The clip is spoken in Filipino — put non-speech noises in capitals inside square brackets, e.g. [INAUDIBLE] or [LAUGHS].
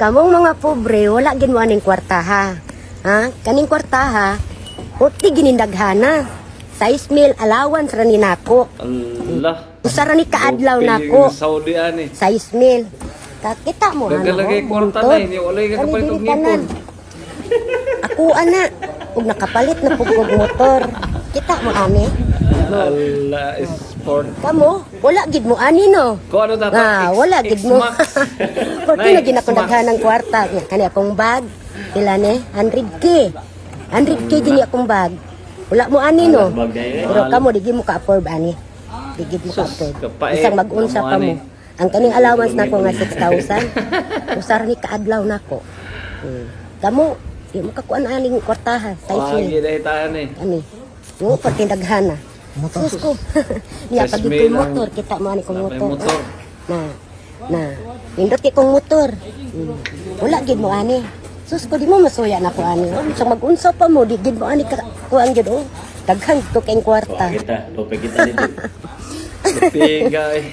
kamong mga pobre wala gid mo aning kwarta ha. Ha? Kaning kwarta ha. Puti ginindaghana. 6 mil allowance ra ni nako. Allah. Usa ra ni kaadlaw nako. Saudi ani. 6 mil. Kakita mo ano? Nagalagay kwarta na, hindi wala yung kapalit og ngipon. Ako ana, ug nakapalit na pug og motor. Kita mo ani? Allah sport. Kamo, wala gid mo ani no. Ko ano dapat? Ah, wala gid mo. Porque [LAUGHS] na ginakundaghan ng kwarta. Kani akong bag. Pila ni? 100k. 100k din akong bag. Wala mo ani no. Pero kamo di mo ka-afford ani. Di gid mo ka-afford. kapait. Isang mag-unsa pa ani. mo. Ang kaning allowance nako nga 6,000. [LAUGHS] Usar ni kaadlaw nako. Hmm. Kamo, di mo kakuan aning kwartaha. Ah, Size ni. gid tahan eh. Ani. Yo pati daghana. Sus ko. [LAUGHS] Niya pag ito'y motor, kita mo ani kong motor. yung motor. Na, na. Pindot kay kong motor. Hmm. Wala gid mo ani. Sus ko di mo masuya na ko ani. Oh, so mag-unsa pa mo di gid mo ani ka kuan gid oh. Daghan to kay kwarta. Kita, topik kita dito. [LAUGHS] Piga eh.